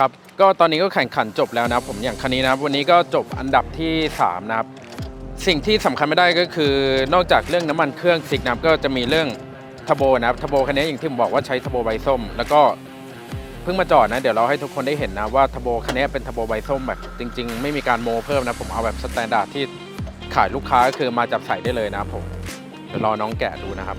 ครับ ก็ตอนนี้ก็แข่งขันจบแล้วนะผมอย่างคันนี้นะครับ วันนี้ก็จบอันดับที่ 3 นะครับ สิ่งที่สำคัญไม่ได้ก็คือนอกจากเรื่องน้ำมันเครื่องซิกนะครับก็จะมีเรื่องทบโบนะครับทโบคันนี้อย่างที่ผมบอกว่าใช้ทบโบใบส้ม แล้วก็เพิ่งมาจอดนะ เดี๋ยวเราให้ทุกคนได้เห็นนะว่าทบโบคันนี้เป็นทบโบใบส้มแบบจริง ๆ ไม่มีการโมเพิ่มนะผมเอาแบบสแตนดาร์ดที่ขายลูกค้าก็คือมาจับใส่ได้เลยนะผมเดี๋ยวรอน้องแกะดูนะครับ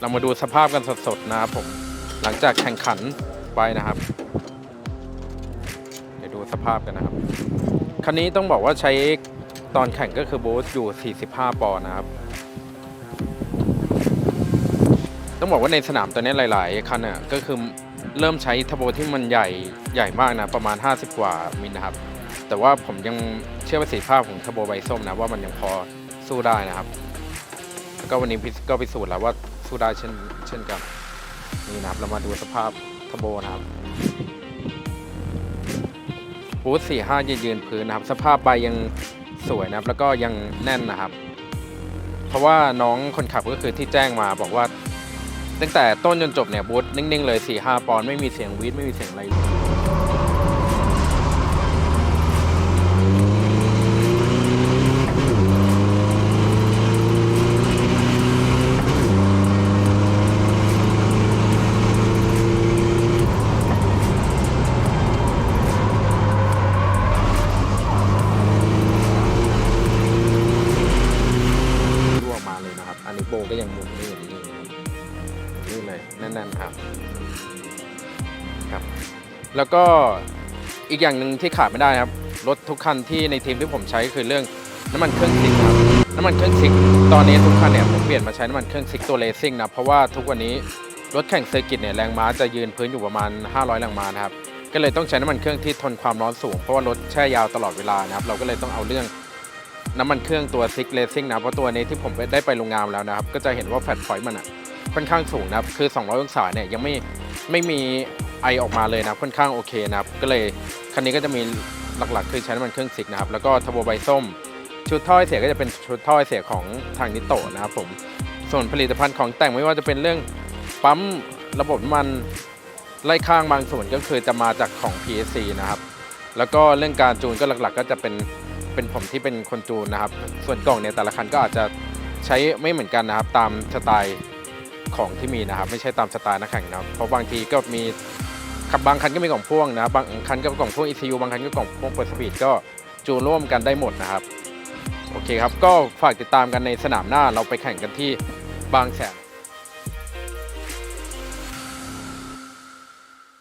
เรามาดูสภาพกันสดๆนะครับผม หลังจากแข่งขันไปนะครับ เดี๋ยวดูสภาพกันนะครับ คันนี้ต้องบอกว่าใช้ตอนแข่งก็คือบูสต์อยู่ 45 ปอนด์นะครับ ต้องบอกว่าในสนามตัวนี้หลาย ๆ คันอะก็คือเริ่มใช้ทโบที่มันใหญ่ใหญ่มากนะ ประมาณ 50 กว่ามิลนะครับ แต่ว่าผมยังเชื่อประสิทธิภาพของทโบใบส้มนะ ว่ามันยังพอสู้ได้นะครับ แล้วก็วันนี้ก็พิสูจน์แล้วว่า สู้ได้เช่นเช่นกันนี่นะครับเรามาดูสภาพทโบนะครับบูธสี่ห้ายืนยืนพื้นนะครับ สภาพใบยังสวยนะครับ แล้วก็ยังแน่นนะครับ เพราะว่าน้องคนขับก็คือที่แจ้งมาบอกว่า ตั้งแต่ต้นจนจบเนี่ยบูธนิ่งๆเลย4 5ปอนด์ไม่มีเสียงวีดไม่มีเสียงอะไรเลย มุมนี้อย่างนี้นี่เลยแน่นๆครับครับ แล้วก็อีกอย่างหนึ่งที่ขาดไม่ได้ครับรถทุกคันที่ในทีมที่ผมใช้คือเรื่องน้ำมันเครื่องซิกครับน้ำมันเครื่องซิกตอนนี้ทุกคันเนี่ยผมเปลี่ยนมาใช้น้ำมันเครื่องซิกตัวเลซิ่งนะเพราะว่าทุกวันนี้รถแข่งเซอร์กิตเนี่ยแรงม้าจะยืนพื้นอยู่ประมาณ 500 แรงม้านะครับก็เลยต้องใช้น้ำมันเครื่องที่ทนความร้อนสูงเพราะว่ารถแช่ยาวตลอดเวลานะครับเราก็เลยต้องเอาเรื่อง น้ำมันเครื่องตัวซิกเลซิ่งนะเพราะตัวนี้ที่ผมได้ไปโรงงานแล้วนะครับ ก็จะเห็นว่าแฟลตพอยต์มันอะค่อนข้างสูงนะครับ คือ 200 องศาเนี่ยยังไม่ไม่มีไอออกมาเลยนะค่อนข้างโอเคนะครับ ก็เลยคันนี้ก็จะมีหลักๆ คือใช้น้ำมันเครื่องซิกนะครับ แล้วก็ทโบใบส้ม ชุดท่อไอเสียก็จะเป็นชุดท่อไอเสียของทางนิโตะนะครับผมส่วนผลิตภัณฑ์ของแต่งไม่ว่าจะเป็นเรื่องปั๊มระบบมันไล่ข้างบางส่วนก็คือจะมาจากของ PSC นะครับ แล้วก็เรื่องการจูนก็หลักๆ ก็จะเป็น เป็นผมที่เป็นคนจูนนะครับ ส่วนกล่องเนี่ยแต่ละคันก็อาจจะใช้ไม่เหมือนกันนะครับ ตามสไตล์ของที่มีนะครับ ไม่ใช่ตามสไตล์นักแข่งนะครับ เพราะบางทีก็มีขับบางคันก็มีกล่องพ่วงนะครับบางคันก็กล่องพ่วง ECU บางคันก็กล่องพ่วงเปิดสปีดก็จูนร่วมกันได้หมดนะครับ โอเคครับ ก็ฝากติดตามกันในสนามหน้าเราไปแข่งกันที่บางแสน